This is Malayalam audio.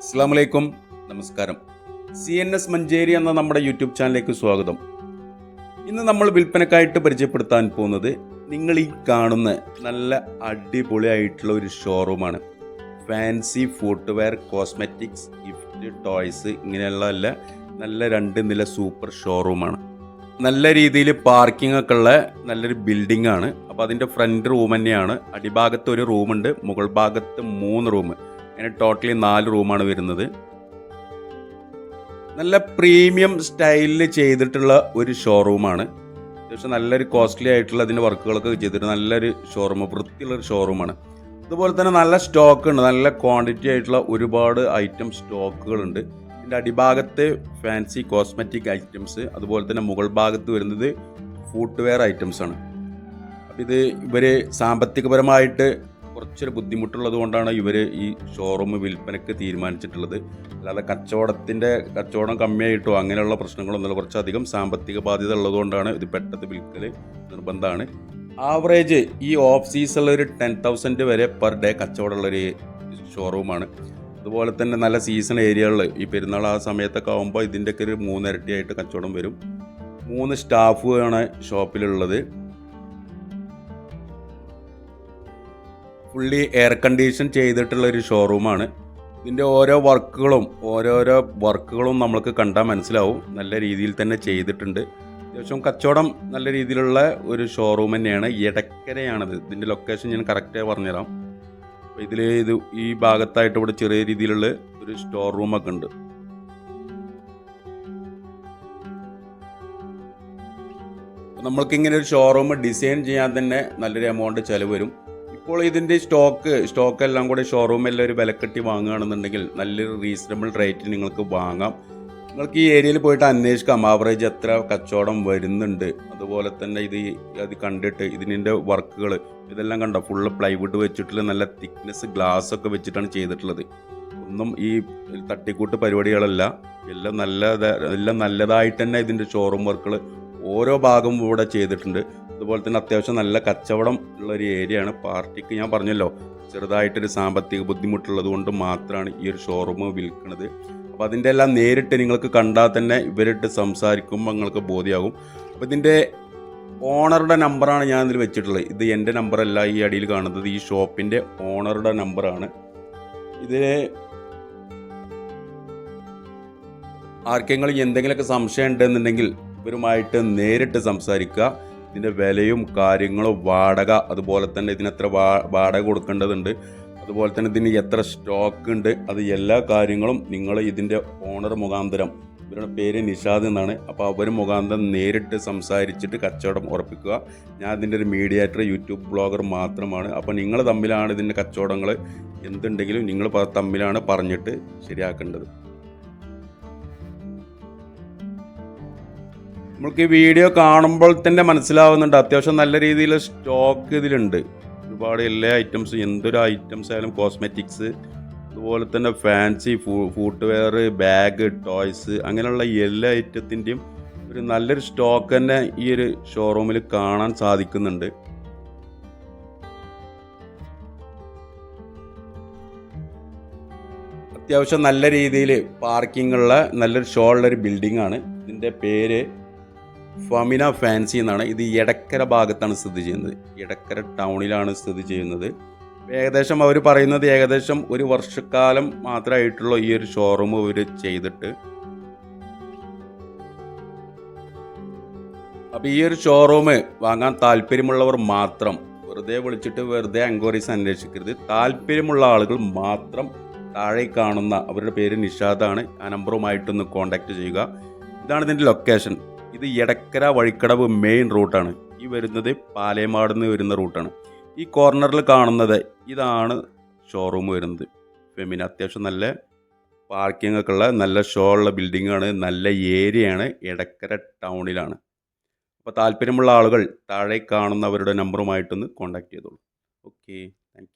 അസ്സാം വലൈക്കും നമസ്കാരം. സി എൻ എസ് മഞ്ചേരി എന്ന നമ്മുടെ യൂട്യൂബ് ചാനലിലേക്ക് സ്വാഗതം. ഇന്ന് നമ്മൾ വിൽപ്പനക്കായിട്ട് പരിചയപ്പെടുത്താൻ പോകുന്നത് നിങ്ങൾ ഈ കാണുന്ന നല്ല അടിപൊളിയായിട്ടുള്ള ഒരു ഷോറൂമാണ് fancy footwear cosmetics gift toys ഇങ്ങനെയുള്ള നല്ല രണ്ട് നില സൂപ്പർ ഷോറൂമാണ് നല്ല രീതിയിൽ പാർക്കിംഗ് ഒക്കെ ഉള്ള നല്ലൊരു ബിൽഡിംഗ് ആണ്. അപ്പോൾ അതിന്റെ ഫ്രണ്ട് റൂം തന്നെയാണ്. അടിഭാഗത്ത് ഒരു റൂമുണ്ട് മുകൾ ഭാഗത്ത് മൂന്ന് റൂം അങ്ങനെ ടോട്ടലി നാല് റൂമാണ് വരുന്നത്. നല്ല പ്രീമിയം സ്റ്റൈലിൽ ചെയ്തിട്ടുള്ള ഒരു ഷോറൂമാണ്. അത്യാവശ്യം നല്ലൊരു കോസ്റ്റ്ലി ആയിട്ടുള്ള അതിന്റെ വർക്കുകളൊക്കെ ചെയ്തിട്ട് നല്ലൊരു ഷോറൂം വൃത്തിയുള്ളൊരു ഷോറൂമാണ്. അതുപോലെ തന്നെ നല്ല സ്റ്റോക്ക് ഉണ്ട്. നല്ല ക്വാണ്ടിറ്റി ആയിട്ടുള്ള ഒരുപാട് ഐറ്റം സ്റ്റോക്കുകളുണ്ട് ഇതിന്റെ അടിഭാഗത്ത് ഫാൻസി കോസ്മെറ്റിക് ഐറ്റംസ് അതുപോലെ തന്നെ മുകൾ ഭാഗത്ത് വരുന്നത് ഫുട്വെയർ ഐറ്റംസ് ആണ്. അപ്പം ഇത് ഇവർ സാമ്പത്തികപരമായിട്ട് കുറച്ചൊരു ബുദ്ധിമുട്ടുള്ളത് കൊണ്ടാണ് ഇവർ ഈ ഷോറൂം വിൽപ്പനയ്ക്ക് തീരുമാനിച്ചിട്ടുള്ളത്. അല്ലാതെ കച്ചവടത്തിന്റെ കച്ചവടം കമ്മിയായിട്ടോ അങ്ങനെയുള്ള പ്രശ്നങ്ങളൊന്നുമില്ല. കുറച്ചധികം സാമ്പത്തിക ബാധ്യത ഉള്ളതുകൊണ്ടാണ് ഇത് പെട്ടെന്ന് വിൽക്കൽ നിർബന്ധമാണ്. ആവറേജ് ഈ ഓഫ് സീസണിൽ ഒരു ടെൻ തൗസൻഡ് വരെ പെർ ഡേ കച്ചവടമുള്ളൊരു ഷോറൂമാണ് അതുപോലെ തന്നെ നല്ല സീസൺ ഏരിയകളിൽ ഈ പെരുന്നാൾ ആ സമയത്തൊക്കെ ആകുമ്പോൾ ഇതിന്റെയൊക്കെ ഒരു മൂന്നിരട്ടിയായിട്ട് കച്ചവടം വരും. മൂന്ന് സ്റ്റാഫുമാണ് ഷോപ്പിലുള്ളത് ഫുള്ളി എയർ കണ്ടീഷൻ ചെയ്തിട്ടുള്ള ഒരു ഷോറൂമാണ് ഇതിന്റെ ഓരോ വർക്കുകളും ഓരോരോ വർക്കുകളും നമ്മൾക്ക് കണ്ടാൽ മനസ്സിലാവും. നല്ല രീതിയിൽ തന്നെ ചെയ്തിട്ടുണ്ട്. അത്യാവശ്യം കച്ചവടം നല്ല രീതിയിലുള്ള ഒരു ഷോറൂം തന്നെയാണ്. ഇടക്കരയാണത് ഇതിന്റെ ലൊക്കേഷൻ ഞാൻ കറക്റ്റായി പറഞ്ഞുതരാം. അപ്പോൾ ഇതിൽ ഇത് ഈ ഭാഗത്തായിട്ട് ഇവിടെ ചെറിയ രീതിയിലുള്ള ഒരു സ്റ്റോർ റൂമൊക്കെ ഉണ്ട്. നമ്മൾക്ക് ഇങ്ങനെ ഒരു ഷോറൂം ഡിസൈൻ ചെയ്യാൻ തന്നെ നല്ലൊരു എമൗണ്ട് ചിലവ് വരും. ഇപ്പോൾ ഇതിന്റെ സ്റ്റോക്ക് സ്റ്റോക്ക് എല്ലാം കൂടെ ഷോറൂമെല്ലാം ഒരു വിലക്കെട്ടി വാങ്ങുകയാണെന്നുണ്ടെങ്കിൽ നല്ലൊരു റീസണബിൾ റേറ്റിൽ നിങ്ങൾക്ക് വാങ്ങാം. നിങ്ങൾക്ക് ഈ ഏരിയയിൽ പോയിട്ട് അന്വേഷിക്കാം. ആവറേജ് എത്ര കച്ചവടം വരുന്നുണ്ട്. അതുപോലെ തന്നെ ഇത് അത് കണ്ടിട്ട് ഇതിന്റെ വർക്കുകൾ ഇതെല്ലാം കണ്ടോ? ഫുള്ള് പ്ലൈവുഡ് വെച്ചിട്ടുള്ള നല്ല തിക്നെസ് ഗ്ലാസ് ഒക്കെ വെച്ചിട്ടാണ് ചെയ്തിട്ടുള്ളത്. ഒന്നും ഈ തട്ടിക്കൂട്ട് പരിപാടികളല്ല. എല്ലാം നല്ല എല്ലാം നല്ലതായിട്ട് തന്നെ ഇതിന്റെ ഷോറൂം വർക്കുകൾ ഓരോ ഭാഗവും ഇവിടെ ചെയ്തിട്ടുണ്ട്. അതുപോലെ തന്നെ അത്യാവശ്യം നല്ല കച്ചവടം ഉള്ള ഒരു ഏരിയ ആണ് പാർട്ടിക്ക് ഞാൻ പറഞ്ഞല്ലോ ചെറുതായിട്ടൊരു സാമ്പത്തിക ബുദ്ധിമുട്ടുള്ളത് കൊണ്ട് മാത്രമാണ് ഈ ഒരു ഷോറൂം വിൽക്കുന്നത് അപ്പോൾ അതിന്റെ എല്ലാം നേരിട്ട് നിങ്ങൾക്ക് കണ്ടാൽ തന്നെ ഇവരിട്ട് സംസാരിക്കുമ്പോൾ നിങ്ങൾക്ക് ബോധ്യമാകും അപ്പോൾ ഇതിന്റെ ഓണറുടെ നമ്പറാണ് ഞാൻ ഇതിൽ വെച്ചിട്ടുള്ളത്. ഇത് എന്റെ നമ്പറല്ല ഈ അടിയിൽ കാണുന്നത്. ഈ ഷോപ്പിന്റെ ഓണറുടെ നമ്പറാണ് ഇത് ആർക്കെങ്കിലും എന്തെങ്കിലുമൊക്കെ സംശയം ഉണ്ടെന്നുണ്ടെങ്കിൽ ഇവരുമായിട്ട് നേരിട്ട് സംസാരിക്കുക. ഇതിന്റെ വിലയും കാര്യങ്ങളും വാടക അതുപോലെ തന്നെ ഇതിന് എത്ര വാ വാടക കൊടുക്കേണ്ടതുണ്ട് അതുപോലെ തന്നെ ഇതിന് എത്ര സ്റ്റോക്ക് ഉണ്ട് അത് എല്ലാ കാര്യങ്ങളും നിങ്ങൾ ഇതിന്റെ ഓണർ മുഖാന്തരം ഇവരുടെ പേര് നിഷാദ് എന്നാണ് അപ്പോൾ അവർ മുഖാന്തരം നേരിട്ട് സംസാരിച്ചിട്ട് കച്ചവടം ഉറപ്പിക്കുക. ഞാൻ ഇതിന്റെ ഒരു മീഡിയേറ്റർ യൂട്യൂബ് ബ്ലോഗർ മാത്രമാണ് അപ്പോൾ നിങ്ങൾ തമ്മിലാണ് ഇതിന്റെ കച്ചവടങ്ങൾ എന്തുണ്ടെങ്കിലും നിങ്ങൾ തമ്മിലാണ് പറഞ്ഞിട്ട് ശരിയാക്കേണ്ടത്. നമുക്ക് ഈ വീഡിയോ കാണുമ്പോൾ തന്നെ മനസ്സിലാവുന്നുണ്ട്. അത്യാവശ്യം നല്ല രീതിയിൽ സ്റ്റോക്ക് ഇതിലുണ്ട്. ഒരുപാട് എല്ലാ ഐറ്റംസും എന്തൊരു ഐറ്റംസ് ആയാലും കോസ്മെറ്റിക്സ് അതുപോലെ തന്നെ fancy foo footwear bag toys അങ്ങനെയുള്ള എല്ലാ ഐറ്റത്തിന്റെയും ഒരു നല്ലൊരു സ്റ്റോക്ക് തന്നെ ഈ ഒരു ഷോറൂമിൽ കാണാൻ സാധിക്കുന്നുണ്ട്. അത്യാവശ്യം നല്ല രീതിയിൽ പാർക്കിംഗ് ഉള്ള നല്ലൊരു ഷോ ഉള്ളൊരു ബിൽഡിംഗ് ആണ്. ഇതിന്റെ പേര് ഫമിന ഫാൻസി എന്നാണ്. ഇത് എടക്കര ഭാഗത്താണ് സ്ഥിതി ചെയ്യുന്നത്. എടക്കര ടൗണിലാണ് സ്ഥിതി ചെയ്യുന്നത്. ഏകദേശം അവർ പറയുന്നത് ഏകദേശം ഒരു വർഷക്കാലം മാത്രമായിട്ടുള്ള ഈ ഒരു ഷോറൂം അവർ ചെയ്തിട്ട്. അപ്പോൾ ഈ ഒരു ഷോറൂം വാങ്ങാൻ താല്പര്യമുള്ളവർ മാത്രം വെറുതെ വിളിച്ചിട്ട് വെറുതെ എൻക്വയറീസ് അന്വേഷിക്കരുത്. താല്പര്യമുള്ള ആളുകൾ മാത്രം താഴെ കാണുന്ന അവരുടെ പേര് നിഷാദാണ്. ആ നമ്പറുമായിട്ടൊന്ന് കോൺടാക്റ്റ് ചെയ്യുക. ഇതാണ് ഇതിന്റെ ലൊക്കേഷൻ ഇത് എടക്കര വഴിക്കടവ് മെയിൻ റൂട്ടാണ് ഈ വരുന്നത് പാലേമാട് നിന്ന് വരുന്ന റൂട്ടാണ് ഈ കോർണറിൽ കാണുന്നത് ഇതാണ് ഷോറൂം വരുന്നത്. ഫെമിന അത്യാവശ്യം നല്ല പാർക്കിംഗ് ഒക്കെ ഉള്ള നല്ല ഷോ ഉള്ള ബിൽഡിംഗ് ആണ്. നല്ല ഏരിയയാണ് എടക്കര ടൗണിലാണ് അപ്പോൾ താല്പര്യമുള്ള ആളുകൾ താഴെ കാണുന്നവരുടെ നമ്പറുമായിട്ടൊന്ന് കോൺടാക്ട് ചെയ്തോളൂ. Okay thank